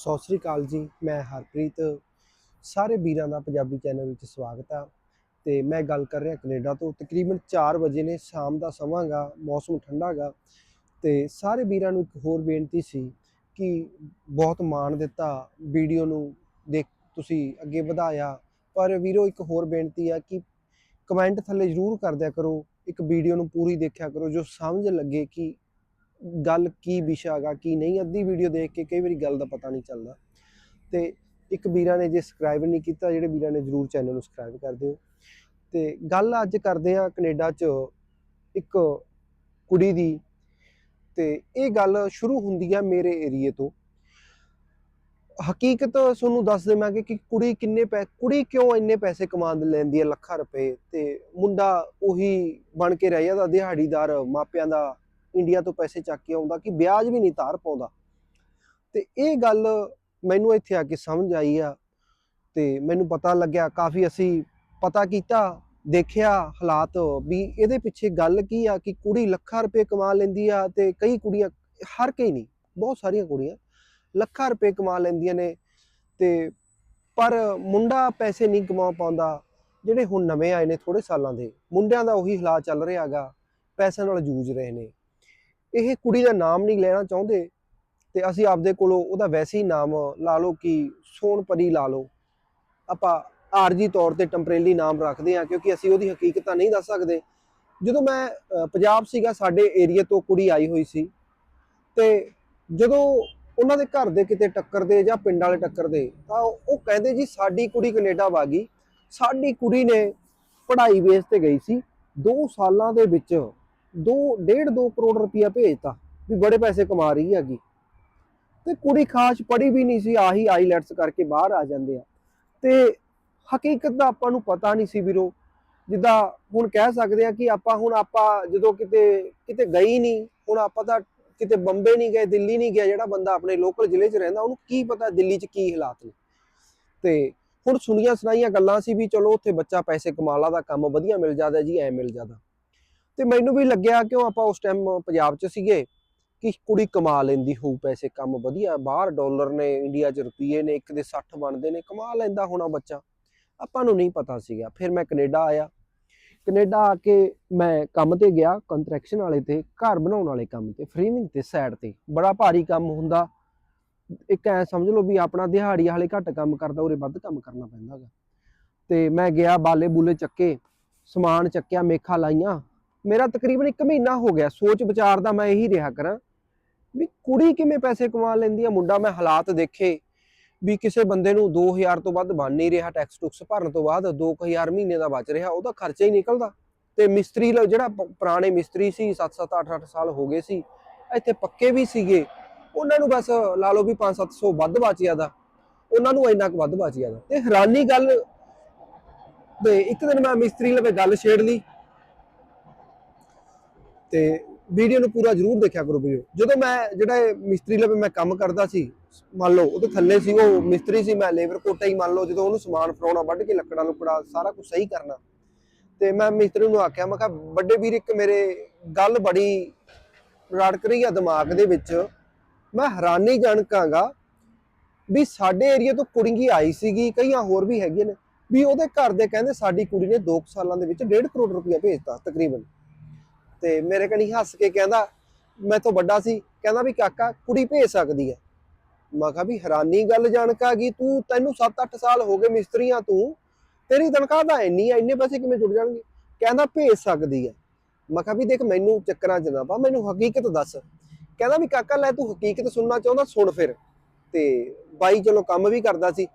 ਸਤਿ ਸ੍ਰੀ ਅਕਾਲ ਜੀ, ਮੈਂ ਹਰਪ੍ਰੀਤ। ਸਾਰੇ ਵੀਰਾਂ ਦਾ ਪੰਜਾਬੀ ਚੈਨਲ ਵਿੱਚ ਸਵਾਗਤ ਆ ਤੇ ਮੈਂ ਗੱਲ ਕਰ ਰਿਹਾ ਕੈਨੇਡਾ ਤੋਂ। ਤਕਰੀਬਨ 4 ਵਜੇ ਨੇ, ਸ਼ਾਮ ਦਾ ਸਮਾਂ ਗਾ, ਮੌਸਮ ਠੰਡਾ ਗਾ ਤੇ ਸਾਰੇ ਵੀਰਾਂ ਨੂੰ ਇੱਕ ਹੋਰ ਬੇਨਤੀ ਸੀ ਕਿ ਬਹੁਤ ਮਾਣ ਦਿੱਤਾ ਵੀਡੀਓ ਨੂੰ ਦੇਖ ਤੁਸੀਂ ਅੱਗੇ ਵਧਾਇਆ। ਪਰ ਵੀਰੋ, ਇੱਕ ਹੋਰ ਬੇਨਤੀ ਆ ਕਿ ਕਮੈਂਟ ਥੱਲੇ ਜ਼ਰੂਰ ਕਰ ਦਿਆ ਕਰੋ, ਇੱਕ ਵੀਡੀਓ ਨੂੰ ਪੂਰੀ ਦੇਖਿਆ ਕਰੋ ਜੋ ਸਮਝ ਲੱਗੇ ਕਿ ਗੱਲ ਕੀ ਵਿਸ਼ਾ ਹੈਗਾ, ਕੀ ਨਹੀਂ, ਅੱਧੀ ਵੀਡੀਓ ਦੇਖ ਕੇ ਕਈ ਵਾਰੀ ਗੱਲ ਦਾ ਪਤਾ ਨਹੀਂ ਚੱਲਦਾ। ਤੇ ਇੱਕ ਵੀਰਾਂ ਨੇ ਜੇ ਸਬਸਕ੍ਰਾਈਬ ਨਹੀਂ ਕੀਤਾ, ਜਿਹੜੇ ਵੀਰਾਂ ਨੇ ਜਰੂਰ ਚੈਨਲ ਨੂੰ ਸਬਸਕ੍ਰਾਈਬ ਕਰ ਦਿਓ। ਤੇ ਗੱਲ ਅੱਜ ਕਰਦੇ ਆ ਕੈਨੇਡਾ 'ਚ ਇੱਕ ਕੁੜੀ ਦੀ। ਤੇ ਇਹ ਗੱਲ ਸ਼ੁਰੂ ਹੁੰਦੀ ਆ ਮੇਰੇ ਏਰੀਏ ਤੋਂ। ਹਕੀਕਤ ਤੁਹਾਨੂੰ ਦੱਸ ਦੇਵਾਂਗੇ ਕਿ ਕੁੜੀ ਕਿੰਨੇ ਪੈ, ਕੁੜੀ ਕਿਉਂ ਇੰਨੇ ਪੈਸੇ ਕਮਾ ਲੈਂਦੀ ਹੈ ਲੱਖਾਂ ਰੁਪਏ? ਤੇ ਮੁੰਡਾ ਉਹੀ ਬਣ ਕੇ ਰਹਿ ਜਾਂਦਾ, ਦਿਹਾੜੀਦਾਰ, ਮਾਪਿਆਂ ਦਾ ਇੰਡੀਆ ਤੋਂ ਪੈਸੇ ਚੱਕ ਕੇ ਆਉਂਦਾ ਕਿ ਵਿਆਜ ਵੀ ਨਹੀਂ ਧਾਰ ਪਾਉਂਦਾ। ਤੇ ਇਹ ਗੱਲ ਮੈਨੂੰ ਇੱਥੇ ਆ ਕੇ ਸਮਝ ਆਈ ਆ ਤੇ ਮੈਨੂੰ ਪਤਾ ਲੱਗਿਆ, ਕਾਫੀ ਅਸੀਂ ਪਤਾ ਕੀਤਾ, ਦੇਖਿਆ ਹਾਲਾਤ ਵੀ ਇਹਦੇ ਪਿੱਛੇ ਗੱਲ ਕੀ ਆ ਕਿ ਕੁੜੀ ਲੱਖਾਂ ਰੁਪਏ ਕਮਾ ਲੈਂਦੀ ਆ ਤੇ ਕਈ ਕੁੜੀਆਂ, ਹਰ ਕਈ ਨਹੀਂ, ਬਹੁਤ ਸਾਰੀਆਂ ਕੁੜੀਆਂ ਲੱਖਾਂ ਰੁਪਏ ਕਮਾ ਲੈਂਦੀਆਂ ਨੇ ਤੇ ਪਰ ਮੁੰਡਾ ਪੈਸੇ ਨਹੀਂ ਕਮਾ ਪਾਉਂਦਾ, ਜਿਹੜੇ ਹੁਣ ਨਵੇਂ ਆਏ ਨੇ ਥੋੜੇ ਸਾਲਾਂ ਦੇ, ਮੁੰਡਿਆਂ ਦਾ ਉਹੀ ਹਾਲਾਤ ਚੱਲ ਰਿਹਾ ਹੈਗਾ, ਪੈਸਿਆਂ ਨਾਲ ਜੂਝ ਰਹੇ ਨੇ। ਇਹ ਕੁੜੀ ਦਾ ਨਾਮ ਨਹੀਂ ਲੈਣਾ ਚਾਹੁੰਦੇ ਤੇ ਅਸੀਂ ਆਪਦੇ ਕੋਲੋਂ ਉਹਦਾ ਵੈਸੇ ਹੀ ਨਾਮ ਲਾ ਲਓ ਕਿ ਸੋਨਪਰੀ ਲਾ ਲਓ। ਆਪਾਂ ਆਰਜੀ ਤੌਰ ਤੇ ਟੈਂਪਰੇਰੀ ਨਾਮ ਰੱਖਦੇ ਆ ਕਿਉਂਕਿ ਅਸੀਂ ਉਹਦੀ ਹਕੀਕਤ ਨਹੀਂ ਦੱਸ ਸਕਦੇ। ਜਦੋਂ ਮੈਂ ਪੰਜਾਬ ਸੀਗਾ, ਸਾਡੇ ਏਰੀਆ ਤੋਂ ਕੁੜੀ ਆਈ ਹੋਈ ਸੀ ਤੇ ਜਦੋਂ ਉਹਨਾਂ ਦੇ ਘਰ ਦੇ ਕਿਤੇ ਟੱਕਰਦੇ ਜਾਂ ਪਿੰਡ ਵਾਲੇ ਟੱਕਰਦੇ ਤਾਂ ਉਹ ਕਹਿੰਦੇ ਜੀ ਸਾਡੀ ਕੁੜੀ ਕੈਨੇਡਾ ਗਈ। ਸਾਡੀ ਕੁੜੀ ਨੇ ਪੜ੍ਹਾਈ ਬੇਸ ਤੇ ਗਈ ਸੀ। 2 ਸਾਲਾਂ ਦੇ ਵਿੱਚ 2 ਡੇਢ 2 ਕਰੋੜ ਰੁਪਇਆ ਭੇਜਤਾ ਵੀ ਬੜੇ ਪੈਸੇ ਕਮਾ ਰਹੀ ਹੈਗੀ। ਤੇ ਕੁੜੀ ਖਾਸ ਪੜ੍ਹੀ ਵੀ ਨਹੀਂ ਸੀ, ਆਹੀ ਆਈਲੈਟਸ ਕਰਕੇ ਬਾਹਰ ਆ ਜਾਂਦੇ ਆ। ਤੇ ਹਕੀਕਤ ਦਾ ਆਪਾਂ ਨੂੰ ਪਤਾ ਨਹੀਂ ਸੀ ਵੀਰੋ। ਜਿੱਦਾਂ ਹੁਣ ਕਹਿ ਸਕਦੇ ਆ ਕਿ ਆਪਾਂ ਹੁਣ ਆਪਾਂ ਜਦੋਂ ਕਿਤੇ ਕਿਤੇ ਗਈ ਨਹੀਂ, ਹੁਣ ਆਪਾਂ ਤਾਂ ਕਿਤੇ ਬੰਬੇ ਨਹੀਂ ਗਏ, ਦਿੱਲੀ ਨਹੀਂ ਗਿਆ, ਜਿਹੜਾ ਬੰਦਾ ਆਪਣੇ ਲੋਕਲ ਜ਼ਿਲ੍ਹੇ 'ਚ ਰਹਿੰਦਾ, ਉਹਨੂੰ ਕੀ ਪਤਾ ਦਿੱਲੀ 'ਚ ਕੀ ਹਾਲਾਤ ਨੇ। ਤੇ ਹੁਣ ਸੁਣੀਆਂ ਸੁਣਾਈਆਂ ਗੱਲਾਂ ਸੀ ਵੀ ਚਲੋ ਉੱਥੇ ਬੱਚਾ ਪੈਸੇ ਕਮਾਲਾ ਦਾ, ਕੰਮ ਵਧੀਆ ਮਿਲ ਜਾਂਦਾ ਜੀ, ਐ ਮਿਲ ਜਾਂਦਾ। ਤੇ ਮੈਨੂੰ ਵੀ ਲੱਗਿਆ ਕਿਉਂ ਆਪਾਂ ਉਸ ਟਾਈਮ ਪੰਜਾਬ 'ਚ ਸੀਗੇ ਕਿ ਕੁੜੀ ਕਮਾ ਲੈਂਦੀ ਹੋਊ ਪੈਸੇ ਕੰਮ ਵਧੀਆ, ਬਾਹਰ ਡਾਲਰ ਨੇ ਇੰਡੀਆ 'ਚ ਰੁਪਏ ਨੇ, ਇੱਕ ਦੇ 60 ਬਣਦੇ ਨੇ, ਕਮਾ ਲੈਂਦਾ ਹੋਣਾ ਬੱਚਾ। ਆਪਾਂ ਨੂੰ ਨਹੀਂ ਪਤਾ ਸੀਗਾ। ਫਿਰ ਮੈਂ ਕੈਨੇਡਾ ਆਇਆ। ਕੈਨੇਡਾ ਆ ਕੇ ਮੈਂ ਕੰਮ ਤੇ ਗਿਆ ਕੰਸਟਰਕਸ਼ਨ ਵਾਲੇ ਤੇ, ਘਰ ਬਣਾਉਣ ਵਾਲੇ ਕੰਮ ਤੇ ਫਰੇਮਿੰਗ ਤੇ ਸਾਈਡ ਤੇ। ਬੜਾ ਭਾਰੀ ਕੰਮ ਹੁੰਦਾ। ਇੱਕ ਐ ਸਮਝ ਲਓ ਵੀ ਆਪਣਾ ਦਿਹਾੜੀ ਵਾਲੇ ਘੱਟ ਕੰਮ ਕਰਦਾ, ਉਰੇ ਵੱਧ ਕੰਮ ਕਰਨਾ ਪੈਂਦਾ ਗਾ ਤੇ ਮੈਂ ਗਿਆ, ਬਾਲੇ ਬੂਲੇ ਚੱਕੇ, ਸਮਾਨ ਚੱਕਿਆ, ਮੇਖਾ ਲਾਈਆਂ। ਮੇਰਾ ਤਕਰੀਬਨ 1 ਮਹੀਨਾ ਹੋ ਗਿਆ, ਸੋਚ ਵਿਚਾਰ ਦਾ ਮੈਂ ਇਹੀ ਰਿਹਾ ਕਰਾਂ ਵੀ ਕੁੜੀ ਕਿਵੇਂ ਪੈਸੇ ਕਮਾ ਲੈਂਦੀ ਆ, ਮੁੰਡਾ ਮੈਂ ਹਾਲਾਤ ਦੇਖੇ ਵੀ ਕਿਸੇ ਬੰਦੇ ਨੂੰ 2000 ਤੋਂ ਵੱਧ ਬਣ ਨਹੀਂ ਰਿਹਾ ਟੈਕਸ ਟੁਕਸ ਭਰਨ ਤੋਂ ਬਾਅਦ 2000 ਮਹੀਨੇ ਦਾ ਬਚ ਰਿਹਾ, ਉਹਦਾ ਖਰਚਾ ਹੀ ਨਿਕਲਦਾ। ਤੇ ਮਿਸਤਰੀ ਲ- ਜਿਹੜਾ ਪੁਰਾਣੇ ਮਿਸਤਰੀ ਸੀ 7-7 8-8 ਸਾਲ ਹੋ ਗਏ ਸੀ, ਇੱਥੇ ਪੱਕੇ ਵੀ ਸੀਗੇ, ਉਹਨਾਂ ਨੂੰ ਬਸ ਲਾ ਲਓ ਵੀ 5-700 ਵੱਧ ਬਚ ਜਾਂਦਾ ਉਹਨਾਂ ਨੂੰ ਇੰਨਾ ਕੁ ਵੱਧ ਬਚ ਜਾਂਦਾ ਤੇ ਹੈਰਾਨੀ ਗੱਲ ਤੇ ਇੱਕ ਦਿਨ ਮੈਂ ਮਿਸਤਰੀ ਲਵੇ ਗੱਲ ਛੇੜ ਲਈ ਤੇ ਵੀਡੀਓ ਨੂੰ ਪੂਰਾ ਜ਼ਰੂਰ ਦੇਖਿਆ ਕਰੋ ਵੀਡੀਓ। ਜਦੋਂ ਮੈਂ ਜਿਹੜਾ ਮਿਸਤਰੀ ਲਵੇ ਮੈਂ ਕੰਮ ਕਰਦਾ ਸੀ, ਮੰਨ ਲਓ, ਉਹਦੇ ਥੱਲੇ ਸੀ, ਉਹ ਮਿਸਤਰੀ ਸੀ, ਮੈਂ ਲੇਬਰ ਕੋਟਾ ਹੀ ਮੰਨ ਲਓ, ਜਦੋਂ ਉਹਨੂੰ ਸਮਾਨ ਫੜਾਉਣਾ, ਵੱਢ ਕੇ ਲੱਕੜਾਂ ਲੁਕੜਾ ਸਾਰਾ ਕੁਝ ਸਹੀ ਕਰਨਾ। ਤੇ ਮੈਂ ਮਿਸਤਰੀ ਨੂੰ ਆਖਿਆ, ਮੈਂ ਕਿਹਾ, ਵੱਡੇ ਵੀਰ, ਇੱਕ ਮੇਰੇ ਗੱਲ ਬੜੀ ਰੜਕ ਰਹੀ ਆ ਦਿਮਾਗ ਦੇ ਵਿੱਚ। ਮੈਂ ਹੈਰਾਨੀ ਜਾਣਕਾਂਗਾ ਵੀ ਸਾਡੇ ਏਰੀਆ ਤੋਂ ਕੁੜੀ ਆਈ ਸੀਗੀ, ਕਈਆਂ ਹੋਰ ਵੀ ਹੈਗੀਆਂ ਨੇ, ਵੀ ਉਹਦੇ ਘਰ ਦੇ ਕਹਿੰਦੇ ਸਾਡੀ ਕੁੜੀ ਨੇ 2 ਸਾਲਾਂ ਦੇ ਵਿੱਚ 1.5 ਕਰੋੜ ਰੁਪਇਆ ਭੇਜਤਾ, ਤਕਰੀਬਨ। ਤੇ ਮੇਰੇ ਕਣੀ ਹੱਸ ਕੇ ਕਹਿੰਦਾ, ਮੈਂ ਤੋਂ ਵੱਡਾ ਸੀ। ਕਹਿੰਦਾ ਵੀ, ਕਾਕਾ, ਕੁੜੀ ਭੇਜ ਸਕਦੀ ਹੈ। ਮੈਂ ਕਿਹਾ ਵੀ, ਹੈਰਾਨੀ ਗੱਲ ਜਾਣਕਾ ਗਈ, ਤੂੰ ਤੈਨੂੰ 7-8 ਸਾਲ ਹੋ ਗਏ ਮਿਸਤਰੀਆਂ ਤੂੰ, ਤੇਰੀ ਤਨਖਾਹ ਤਾਂ ਇੰਨੀ ਆ, ਇੰਨੇ ਪੈਸੇ ਕਿਵੇਂ ਜੁੜ ਜਾਣਗੇ? ਕਹਿੰਦਾ, ਭੇਜ ਸਕਦੀ ਹੈ। ਮੈਂ ਕਿਹਾ ਵੀ, ਦੇਖ, ਮੈਨੂੰ ਚੱਕਰਾਂ 'ਚ ਨਾ ਪਾ, ਮੈਨੂੰ ਹਕੀਕਤ ਦੱਸ। ਕਹਿੰਦਾ ਵੀ, ਕਾਕਾ, ਲੈ ਤੂੰ ਹਕੀਕਤ ਸੁਣਨਾ ਚਾਹੁੰਦਾ, ਸੁਣ ਫਿਰ। ਤੇ ਬਾਈ ਚਲੋ ਕੰਮ ਵੀ ਕਰਦਾ ਸੀ।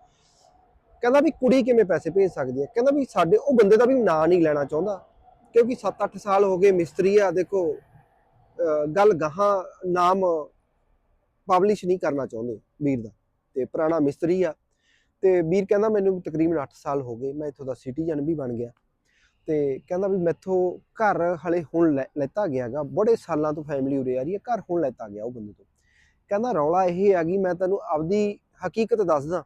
ਕਹਿੰਦਾ ਵੀ, ਕੁੜੀ ਕਿਵੇਂ ਪੈਸੇ ਭੇਜ ਸਕਦੀ ਹੈ? ਕਹਿੰਦਾ ਵੀ, ਸਾਡੇ, ਉਹ ਬੰਦੇ ਦਾ ਵੀ ਨਾਂ ਨਹੀਂ ਲੈਣਾ ਚਾਹੁੰਦਾ। ਕਿਉਂਕਿ 7-8 ਸਾਲ ਹੋ ਗਏ ਮਿਸਤਰੀ ਆ, ਦੇਖੋ ਗੱਲ ਗਾਹਾਂ ਨਾਮ ਪਬਲਿਸ਼ ਨਹੀਂ ਕਰਨਾ ਚਾਹੁੰਦੇ ਵੀਰ ਦਾ। ਤੇ ਪੁਰਾਣਾ ਮਿਸਤਰੀ ਆ। ਤੇ ਵੀਰ ਕਹਿੰਦਾ ਮੈਨੂੰ ਤਕਰੀਬਨ 8 ਸਾਲ ਹੋ ਗਏ, ਮੈਂ ਇੱਥੋਂ ਦਾ ਸਿਟੀਜ਼ਨ ਵੀ ਬਣ ਗਿਆ। ਤੇ ਕਹਿੰਦਾ ਵੀ ਮੈਥੋਂ ਘਰ ਹਲੇ ਹੁਣ ਲੈ- ਲੈਤਾ ਗਿਆਗਾ ਬੜੇ ਸਾਲਾਂ ਤੋਂ ਫੈਮਿਲੀ ਉਰੇ ਆ ਰਹੀ ਹੈ, ਘਰ ਹੁਣ ਲੈਤਾ ਗਿਆ ਉਹ ਬੰਦੇ ਤੋਂ। ਕਹਿੰਦਾ ਰੌਲਾ ਇਹ ਆ ਗਈ ਮੈਂ ਤੈਨੂੰ ਆਪਦੀ ਹਕੀਕਤ ਦੱਸਦਾ।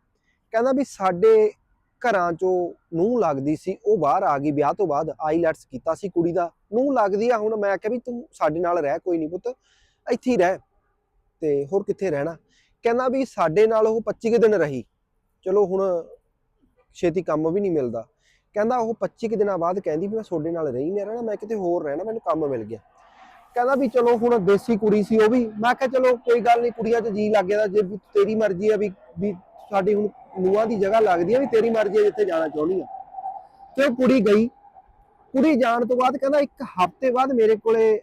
ਕਹਿੰਦਾ ਵੀ ਸਾਡੇ ਘਰਾਂ ਚੋਂ ਨੂੰ ਲੱਗਦੀ ਸੀ, ਉਹ ਬਾਹਰ ਆ ਗਈ, ਵਿਆਹ ਤੋਂ ਬਾਅਦ ਆਈਲੈਟਸ ਕੀਤਾ ਸੀ ਕੁੜੀ ਦਾ। ਨੂੰ ਲੱਗਦੀ ਆ, ਹੁਣ ਮੈਂ ਆਖਿਆ ਵੀ ਤੂੰ ਸਾਡੇ ਨਾਲ ਰਹਿ, ਕੋਈ ਨਹੀਂ ਪੁੱਤ, ਇੱਥੇ ਹੀ ਰਹਿ, ਤੇ ਹੋਰ ਕਿੱਥੇ ਰਹਿਣਾ? ਕਹਿੰਦਾ ਵੀ ਸਾਡੇ ਨਾਲ ਉਹ 25 ਦਿਨ ਰਹੀ। ਚਲੋ ਹੁਣ ਛੇਤੀ ਕੰਮ ਵੀ ਨਹੀਂ ਮਿਲਦਾ। ਕਹਿੰਦਾ ਉਹ 25 ਕੁ ਦਿਨਾਂ ਬਾਅਦ ਕਹਿੰਦੀ ਵੀ ਮੈਂ ਤੁਹਾਡੇ ਨਾਲ ਰਹੀ ਨਹੀਂ, ਰਹਿਣਾ, ਮੈਂ ਕਿਤੇ ਹੋਰ ਰਹਿਣਾ, ਮੈਨੂੰ ਕੰਮ ਮਿਲ ਗਿਆ। ਕਹਿੰਦਾ ਵੀ ਚਲੋ ਹੁਣ ਦੇਸੀ ਕੁੜੀ ਸੀ ਉਹ ਵੀ। ਮੈਂ ਕਿਹਾ ਚਲੋ ਕੋਈ ਗੱਲ ਨਹੀਂ, ਕੁੜੀਆਂ 'ਚ ਜੀ ਲੱਗ ਗਿਆ ਜੇ ਤੇਰੀ ਮਰਜ਼ੀ ਆ ਵੀ ਵੀ ਸਾਡੀ ਹੁਣ ਨੂੰਹਾਂ ਦੀ ਜਗ੍ਹਾ ਲੱਗਦੀ ਆ ਵੀ ਤੇਰੀ ਮਰਜ਼ੀ ਆ, ਜਿੱਥੇ ਜਾਣਾ ਚਾਹੁੰਦੀ ਆ। ਤੇ ਉਹ ਕੁੜੀ ਗਈ। ਕੁੜੀ ਜਾਣ ਤੋਂ ਬਾਅਦ ਕਹਿੰਦਾ ਇੱਕ ਹਫ਼ਤੇ ਬਾਅਦ ਮੇਰੇ ਕੋਲੇ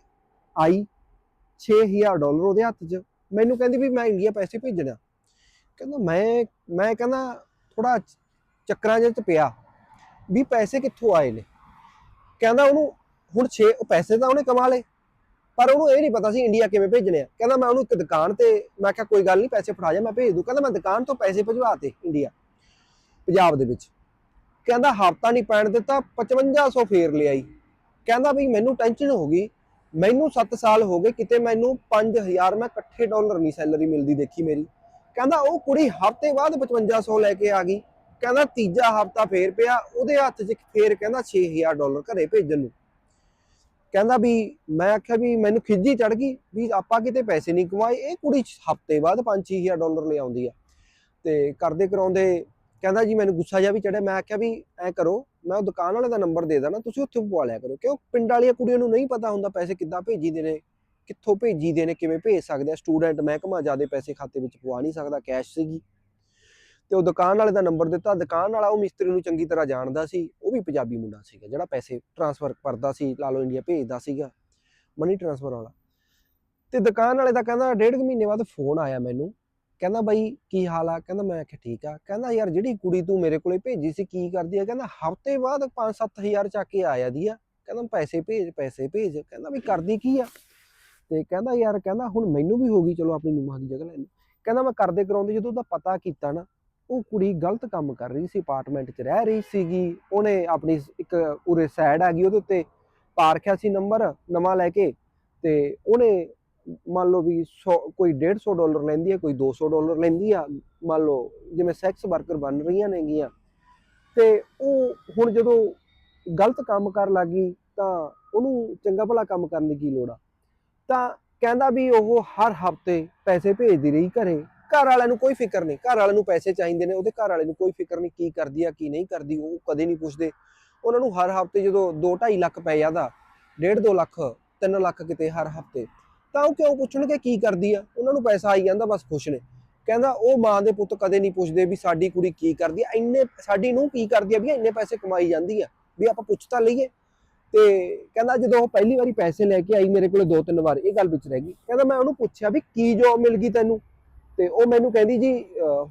ਆਈ। 6000 ਡਾਲਰ ਉਹਦੇ ਹੱਥ 'ਚ। ਮੈਨੂੰ ਕਹਿੰਦੀ ਵੀ ਮੈਂ ਇੰਡੀਆ ਪੈਸੇ ਭੇਜਣਾ। ਕਹਿੰਦਾ ਮੈਂ ਮੈਂ ਕਹਿੰਦਾ ਥੋੜਾ ਚੱਕਰਾਂ ਜਿਹੇ 'ਚ ਪਿਆ ਵੀ ਪੈਸੇ ਕਿੱਥੋਂ ਆਏ ਨੇ। ਕਹਿੰਦਾ ਉਹਨੂੰ ਹੁਣ 6 ਪੈਸੇ ਤਾਂ ਉਹਨੇ ਕਮਾ ਲਏ। ਪਰ ਉਹਨੂੰ ਇਹ ਨਹੀਂ ਪਤਾ ਸੀ ਇੰਡੀਆ ਕਿਵੇਂ ਭੇਜਣੇ ਆ। ਕਹਿੰਦਾ ਮੈਂ ਉਹਨੂੰ ਇੱਕ ਦੁਕਾਨ ਤੇ, ਮੈਂ ਕਿਹਾ ਕੋਈ ਗੱਲ ਨਹੀਂ, ਪੈਸੇ ਫੜਾ ਜਾ, ਮੈਂ ਭੇਜ ਦੂੰ। ਕਹਿੰਦਾ ਮੈਂ ਦੁਕਾਨ ਤੋਂ ਪੈਸੇ ਭਜਵਾਤੇ ਇੰਡੀਆ ਪੰਜਾਬ ਦੇ ਵਿੱਚ। ਕਹਿੰਦਾ ਹਫਤਾ ਨਹੀਂ ਪੈਣ ਦਿੱਤਾ 5500 ਫੇਰ ਲਿਆਈ ਕਹਿੰਦਾ ਵੀ ਮੈਨੂੰ ਟੈਨਸ਼ਨ ਹੋ ਗਈ। ਮੈਨੂੰ 7 ਸਾਲ ਹੋ ਗਏ, ਕਿਤੇ ਮੈਨੂੰ 5000 ਮੈਂ ਇਕੱਠੇ ਡਾਲਰ ਨਹੀਂ ਸੈਲਰੀ ਮਿਲਦੀ ਦੇਖੀ ਮੇਰੀ। ਕਹਿੰਦਾ ਉਹ ਕੁੜੀ ਹਫ਼ਤੇ ਬਾਅਦ 5500 ਲੈ ਕੇ ਆ ਗਈ। ਕਹਿੰਦਾ ਤੀਜਾ ਹਫਤਾ ਫੇਰ ਪਿਆ, ਉਹਦੇ ਹੱਥ 'ਚ ਫੇਰ ਕਹਿੰਦਾ 6000 ਡਾਲਰ ਘਰੇ ਭੇਜਣ ਨੂੰ। ਕਹਿੰਦਾ ਵੀ, ਮੈਂ ਆਖਿਆ ਵੀ ਮੈਨੂੰ ਖਿੱਜੀ ਚੜ ਗਈ ਵੀ ਆਪਾਂ ਕਿਤੇ ਪੈਸੇ ਨਹੀਂ ਕਮਾਏ। ਇਹ ਕੁੜੀ ਹਫ਼ਤੇ ਬਾਅਦ 5-6000 ਡਾਲਰ ਲੈ ਆਉਂਦੀ ਆ। ਤੇ ਕਰਦੇ ਕਰਾਉਂਦੇ ਕਹਿੰਦਾ ਜੀ ਮੈਨੂੰ ਗੁੱਸਾ ਜਿਹਾ ਵੀ ਚੜਿਆ ਮੈਂ ਆਖਿਆ ਵੀ ਐ ਕਰੋ, ਮੈਂ ਉਹ ਦੁਕਾਨ ਵਾਲੇ ਦਾ ਨੰਬਰ ਦੇ ਦੇਣਾ ਤੁਸੀਂ ਉੱਥੇ ਪਵਾ ਲਿਆ ਕਰੋ। ਕਿਉਂ? ਪਿੰਡ ਵਾਲੀਆਂ ਕੁੜੀਆਂ ਨੂੰ ਨਹੀਂ ਪਤਾ ਹੁੰਦਾ ਪੈਸੇ ਕਿੱਦਾਂ ਭੇਜੀ ਦੇ ਨੇ, ਕਿੱਥੋਂ ਭੇਜੀ ਦੇ ਨੇ, ਕਿਵੇਂ ਭੇਜ ਸਕਦੇ ਆ। ਸਟੂਡੈਂਟ ਮਹਿਕਮਾ ਜ਼ਿਆਦਾ ਪੈਸੇ ਖਾਤੇ ਵਿੱਚ ਪਵਾ ਨਹੀਂ ਸਕਦਾ ਕੈਸ਼ ਸੀਗੀ। ਤੇ ਉਹ ਦੁਕਾਨ ਵਾਲੇ ਦਾ ਨੰਬਰ ਦਿੱਤਾ, ਦੁਕਾਨ ਵਾਲਾ ਉਹ ਮਿਸਤਰੀ ਨੂੰ ਚੰਗੀ ਤਰ੍ਹਾਂ ਜਾਣਦਾ ਸੀ, ਉਹ ਵੀ ਪੰਜਾਬੀ ਮੁੰਡਾ ਸੀਗਾ ਜਿਹੜਾ ਪੈਸੇ ਟ੍ਰਾਂਸਫਰ ਕਰਦਾ ਸੀ ਲਾਲੋ ਇੰਡੀਆ ਭੇਜਦਾ ਸੀਗਾ ਮਨੀ ਟ੍ਰਾਂਸਫਰ ਵਾਲਾ। ਤੇ ਦੁਕਾਨ ਵਾਲੇ ਦਾ ਕਹਿੰਦਾ, ਡੇਢ ਕੁ ਮਹੀਨੇ ਬਾਅਦ ਫੋਨ ਆਇਆ ਮੈਨੂੰ, ਕਹਿੰਦਾ ਬਾਈ ਕੀ ਹਾਲ ਆ? ਕਹਿੰਦਾ ਮੈਂ ਆਖਿਆ ਠੀਕ ਆ। ਕਹਿੰਦਾ ਯਾਰ ਜਿਹੜੀ ਕੁੜੀ ਤੂੰ ਮੇਰੇ ਕੋਲੇ ਭੇਜੀ ਸੀ, ਕੀ ਕਰਦੀ ਆ? ਕਹਿੰਦਾ ਹਫ਼ਤੇ ਬਾਅਦ 5-7000 ਚੱਕ ਕੇ ਆ ਜਾਂਦੀ ਆ। ਕਹਿੰਦਾ ਪੈਸੇ ਭੇਜ ਪੈਸੇ ਭੇਜ। ਕਹਿੰਦਾ ਵੀ ਕਰਦੀ ਕੀ ਆ? ਤੇ ਕਹਿੰਦਾ ਯਾਰ, ਕਹਿੰਦਾ ਹੁਣ ਮੈਨੂੰ ਵੀ ਹੋ ਗਈ, ਚਲੋ ਆਪਣੀ ਨੂੰਹਾਂ ਦੀ ਜਗ੍ਹਾ ਲੈ ਲਈ ਕਹਿੰਦਾ ਮੈਂ ਕਰਦੇ ਕਰਾਉਂਦੇ ਜਦੋਂ ਉਹਦਾ ਪਤਾ ਕੀਤਾ ਨਾ ਉਹ ਕੁੜੀ ਗਲਤ ਕੰਮ ਕਰ ਰਹੀ ਸੀ ਅਪਾਰਟਮੈਂਟ 'ਚ ਰਹਿ ਰਹੀ ਸੀਗੀ। ਉਹਨੇ ਆਪਣੀ ਇੱਕ ਉਰੇ ਸਾਈਡ ਆ ਗਈ ਉਹਦੇ ਉੱਤੇ ਪਾਰਖਿਆ ਸੀ ਨੰਬਰ ਨਵਾਂ ਲੈ ਕੇ ਤੇ ਉਹਨੇ ਮੰਨ ਲਓ ਵੀ 100 ਕੋਈ 150 ਡਾਲਰ ਲੈਂਦੀ ਹੈ ਕੋਈ 200 ਡਾਲਰ ਲੈਂਦੀ ਆ, ਮੰਨ ਲਓ ਜਿਵੇਂ ਸੈਕਸ ਵਰਕਰ ਬਣ ਰਹੀਆਂ ਨੇਗੀਆਂ। ਤੇ ਉਹ ਹੁਣ ਜਦੋਂ ਗਲਤ ਕੰਮ ਕਰਨ ਲੱਗੀ ਤਾਂ ਉਹਨੂੰ ਚੰਗਾ ਭਲਾ ਕੰਮ ਕਰਨ ਦੀ ਕੀ ਲੋੜ ਆ? ਤਾਂ ਕਹਿੰਦਾ ਵੀ ਉਹ ਹਰ ਹਫ਼ਤੇ ਪੈਸੇ ਭੇਜਦੀ ਰਹੀ ਘਰੇ। ਘਰ ਵਾਲਿਆਂ ਨੂੰ ਕੋਈ ਫਿਕਰ ਨਹੀਂ ਘਰ ਵਾਲਿਆਂ ਨੂੰ ਪੈਸੇ ਚਾਹੀਦੇ ਨੇ, ਉਹਦੇ ਘਰ ਵਾਲੇ ਨੂੰ ਕੋਈ ਫਿਕਰ ਨਹੀਂ ਕੀ ਕਰਦੀ ਆ, ਕੀ ਨਹੀਂ ਕਰਦੀ, ਉਹ ਕਦੇ ਨਹੀਂ ਪੁੱਛਦੇ। ਉਹਨਾਂ ਨੂੰ ਹਰ ਹਫ਼ਤੇ ਜਦੋਂ 2.5 ਲੱਖ ਪੈ ਜਾਂਦਾ 1.5 2 ਲੱਖ 3 ਲੱਖ ਕਿਤੇ ਹਰ ਹਫ਼ਤੇ, ਤਾਂ ਉਹ ਕਿਉਂ ਪੁੱਛਣਗੇ ਕੀ ਕਰਦੀ ਆ? ਉਹਨਾਂ ਨੂੰ ਪੈਸਾ ਆਈ ਜਾਂਦਾ, ਬਸ ਖੁਸ਼ ਨੇ। ਕਹਿੰਦਾ, ਉਹ ਮਾਂ ਦੇ ਪੁੱਤ ਕਦੇ ਨਹੀਂ ਪੁੱਛਦੇ ਵੀ ਸਾਡੀ ਕੁੜੀ ਕੀ ਕਰਦੀ ਆ, ਇੰਨੇ, ਸਾਡੀ ਨੂੰ ਕੀ ਕਰਦੀ ਆ ਵੀ ਇੰਨੇ ਪੈਸੇ ਕਮਾਈ ਜਾਂਦੀ ਆ, ਵੀ ਆਪਾਂ ਪੁੱਛ ਤਾਂ ਲਈਏ। ਤੇ ਕਹਿੰਦਾ, ਜਦੋਂ ਉਹ ਪਹਿਲੀ ਵਾਰੀ ਪੈਸੇ ਲੈ ਕੇ ਆਈ ਮੇਰੇ ਕੋਲ ਦੋ ਤਿੰਨ ਵਾਰ, ਇਹ ਗੱਲ ਵਿੱਚ ਰਹਿ ਗਈ। ਕਹਿੰਦਾ, ਮੈਂ ਉਹਨੂੰ ਪੁੱਛਿਆ ਵੀ ਕੀ ਜੋਬ ਮਿਲ ਗਈ ਤੈਨੂੰ? ਤੇ ਉਹ ਮੈਨੂੰ ਕਹਿੰਦੀ ਜੀ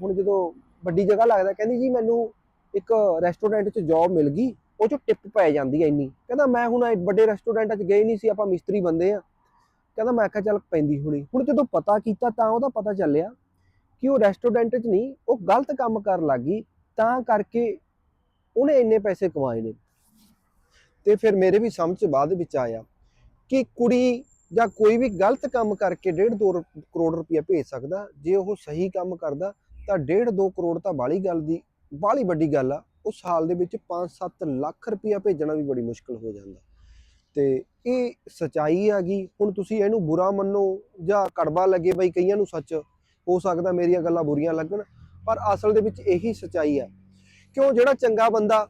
ਹੁਣ ਜਦੋਂ ਵੱਡੀ ਜਗ੍ਹਾ ਲੱਗਦਾ, ਕਹਿੰਦੀ ਜੀ ਮੈਨੂੰ ਇੱਕ ਰੈਸਟੋਰੈਂਟ 'ਚ ਜੌਬ ਮਿਲ ਗਈ, ਉਹ 'ਚੋਂ ਟਿਪ ਪੈ ਜਾਂਦੀ ਐ ਇੰਨੀ। ਕਹਿੰਦਾ ਮੈਂ ਹੁਣ ਵੱਡੇ ਰੈਸਟੋਰੈਂਟਾਂ 'ਚ ਗਏ ਨਹੀਂ ਸੀ, ਆਪਾਂ ਮਿਸਤਰੀ ਬੰਦੇ ਆ। ਕਹਿੰਦਾ ਮੈਂ ਕਿਹਾ ਚੱਲ ਪੈਂਦੀ ਹੁਣੀ। ਹੁਣ ਜਦੋਂ ਪਤਾ ਕੀਤਾ ਤਾਂ ਉਹਦਾ ਪਤਾ ਚੱਲਿਆ ਕਿ ਉਹ ਰੈਸਟੋਰੈਂਟ 'ਚ ਨਹੀਂ, ਉਹ ਗਲਤ ਕੰਮ ਕਰਨ ਲੱਗੀ ਤਾਂ ਕਰਕੇ ਉਹਨੇ ਇੰਨੇ ਪੈਸੇ ਕਮਾਏ ਨੇ। ਤੇ ਫਿਰ ਮੇਰੇ ਵੀ ਸਮਝ 'ਚ ਬਾਅਦ ਵਿੱਚ ਆਇਆ ਕਿ ਕੁੜੀ ਜਾਂ ਕੋਈ ਵੀ ਗਲਤ ਕੰਮ ਕਰਕੇ 1.5 2 ਕਰੋੜ ਰੁਪਇਆ ਭੇਜ ਸਕਦਾ, ਜੇ ਉਹ ਸਹੀ ਕੰਮ ਕਰਦਾ, ਤਾਂ 1.5 2 ਕਰੋੜ ਤਾਂ ਬਾਲੀ ਗੱਲ ਦੀ, ਬਾਲੀ ਵੱਡੀ ਗੱਲ ਆ ਉਹ ਸਾਲ ਦੇ ਵਿੱਚ 5-7 ਲੱਖ ਰੁਪਇਆ ਭੇਜਣਾ ਵੀ ਬੜੀ ਮੁਸ਼ਕਲ ਹੋ ਜਾਂਦਾ। ਤੇ ਇਹ ਸਚਾਈ ਹੈਗੀ ਹੁਣ ਤੁਸੀਂ ਇਹਨੂੰ ਬੁਰਾ ਮੰਨੋ ਜਾਂ ਕੜਵਾ ਲੱਗੇ ਬਈ ਕਈਆਂ ਨੂੰ ਸੱਚ, ਹੋ ਸਕਦਾ ਮੇਰੀਆਂ ਗੱਲਾਂ ਬੁਰੀਆਂ ਲੱਗਣ, ਪਰ ਅਸਲ ਦੇ ਵਿੱਚ ਇਹੀ ਸਚਾਈ ਆ। ਕਿਉਂ ਜਿਹੜਾ ਚੰਗਾ ਬੰਦਾ,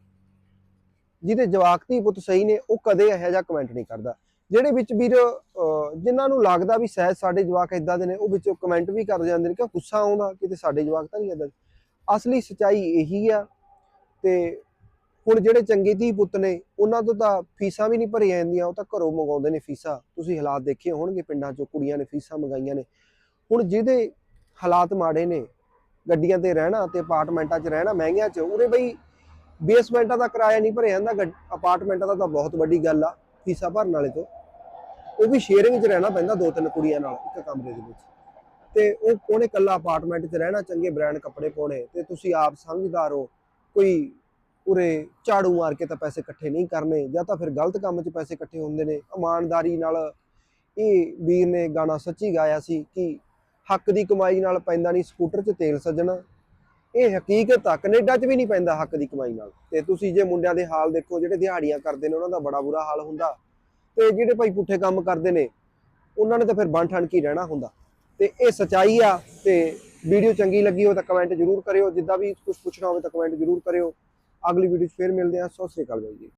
ਜਿਹਦੇ ਜਵਾਕਤੀ ਪੁੱਤ ਸਹੀ ਨੇ, ਉਹ ਕਦੇ ਇਹੋ ਜਿਹਾ ਕਮੈਂਟ ਨਹੀਂ ਕਰਦਾ। ਜਿਹੜੇ ਵਿੱਚ ਵੀਰ ਅਹ, ਜਿਨ੍ਹਾਂ ਨੂੰ ਲੱਗਦਾ ਵੀ ਸ਼ਾਇਦ ਸਾਡੇ ਜਵਾਕ ਇਦਾਂ ਦੇ ਨੇ ਉਹ ਵਿੱਚੋਂ ਕਮੈਂਟ ਵੀ ਕਰ ਜਾਂਦੇ ਨੇ ਕਿ ਗੁੱਸਾ ਆਉਂਦਾ ਕਿਤੇ ਸਾਡੇ ਜਵਾਕ ਤਾਂ ਨਹੀਂ ਇਦਾਂ ਅਸਲੀ ਸਚਾਈ ਇਹੀ ਆ ਤੇ ਹੁਣ ਜਿਹੜੇ ਚੰਗੇ ਧੀ ਪੁੱਤ ਨੇ ਉਹਨਾਂ ਤੋਂ ਤਾਂ ਫੀਸਾਂ ਵੀ ਨਹੀਂ ਭਰੀਆਂ ਜਾਂਦੀਆਂ ਉਹ ਤਾਂ ਘਰੋਂ ਮੰਗਾਉਂਦੇ ਨੇ ਫੀਸਾਂ। ਤੁਸੀਂ ਹਾਲਾਤ ਦੇਖੇ ਹੋਣਗੇ ਪਿੰਡਾਂ 'ਚੋਂ ਕੁੜੀਆਂ ਨੇ ਫੀਸਾਂ ਮੰਗਾਈਆਂ ਨੇ। ਹੁਣ ਜਿਹਦੇ ਹਾਲਾਤ ਮਾੜੇ ਨੇ ਗੱਡੀਆਂ ਤੇ ਰਹਿਣਾ ਤੇ ਅਪਾਰਟਮੈਂਟਾਂ 'ਚ ਰਹਿਣਾ ਮਹਿੰਗੀਆਂ 'ਚ ਉਰੇ ਬਈ ਬੇਸਮੈਂਟਾਂ ਦਾ ਕਿਰਾਇਆ ਨਹੀਂ ਭਰਿਆ ਜਾਂਦਾ ਗੱਡ- ਅਪਾਰਟਮੈਂਟਾਂ ਦਾ ਤਾਂ ਬਹੁਤ ਵੱਡੀ ਗੱਲ ਆ। ਫੀਸਾਂ ਭਰਨ ਵਾਲੇ ਤੋਂ, ਉਹ ਵੀ ਸ਼ੇਅਰਿੰਗ 'ਚ ਰਹਿਣਾ ਪੈਂਦਾ ਦੋ ਤਿੰਨ ਕੁੜੀਆਂ ਨਾਲ, ਇੱਕ ਕਮਰੇ ਦੇ ਵਿੱਚ। ਤੇ ਉਹ ਉਹਨੇ ਇਕੱਲਾ ਅਪਾਰਟਮੈਂਟ 'ਚ ਰਹਿਣਾ, ਚੰਗੇ ਬ੍ਰਾਂਡ ਕੱਪੜੇ ਪਾਉਣੇ, ਤੇ ਤੁਸੀਂ ਆਪ ਸਮਝਦਾਰ ਹੋ, ਕੋਈ ਉਰੇ ਝਾੜੂ ਮਾਰ ਕੇ ਤਾਂ ਪੈਸੇ ਇਕੱਠੇ ਨਹੀਂ ਕਰਨੇ, ਜਾਂ ਤਾਂ ਫਿਰ ਗਲਤ ਕੰਮ 'ਚ ਪੈਸੇ ਇਕੱਠੇ ਹੁੰਦੇ ਨੇ। ਇਮਾਨਦਾਰੀ ਨਾਲ ਇਹ ਵੀਰ ਨੇ ਗਾਣਾ ਸੱਚੀ ਗਾਇਆ ਸੀ ਕਿ ਹੱਕ ਦੀ ਕਮਾਈ ਨਾਲ ਪੈਂਦਾ ਨਹੀਂ, ਸਕੂਟਰ 'ਚ ਤੇਲ ਸੱਜਣਾ। ਇਹ ਹਕੀਕਤ ਆ, ਕੈਨੇਡਾ 'ਚ ਵੀ ਨਹੀਂ ਪੈਂਦਾ ਹੱਕ ਦੀ ਕਮਾਈ ਨਾਲ। ਤੇ ਤੁਸੀਂ ਜੇ ਮੁੰਡਿਆਂ ਦੇ ਹਾਲ ਦੇਖੋ, ਜਿਹੜੇ ਦਿਹਾੜੀਆਂ ਕਰਦੇ ਨੇ, ਉਹਨਾਂ ਦਾ ਬੜਾ ਬੁਰਾ ਹਾਲ ਹੁੰਦਾ। ਤੇ ਜਿਹੜੇ ਭਾਈ ਪੁੱਠੇ ਕੰਮ ਕਰਦੇ ਨੇ, ਉਹਨਾਂ ਨੇ ਤਾਂ ਫਿਰ ਬਣ ਠਣ ਕੇ ਹੀ ਰਹਿਣਾ ਹੁੰਦਾ। ਤੇ ਇਹ ਸਚਾਈ ਆ, ਤੇ ਵੀਡੀਓ ਚੰਗੀ ਲੱਗੀ ਹੋਵੇ ਤਾਂ ਕਮੈਂਟ ਜ਼ਰੂਰ ਕਰਿਓ। ਜਿੱਦਾਂ ਵੀ ਕੁਝ ਪੁੱਛਣਾ ਹੋਵੇ ਤਾਂ ਕਮੈਂਟ ਜ਼ਰੂਰ ਕਰਿਓ। ਅਗਲੀ ਵੀਡੀਓ 'ਚ ਫੇਰ ਮਿਲਦੇ ਹਾਂ। ਸਤਿ ਸ੍ਰੀ ਅਕਾਲ ਬਾਈ ਜੀ।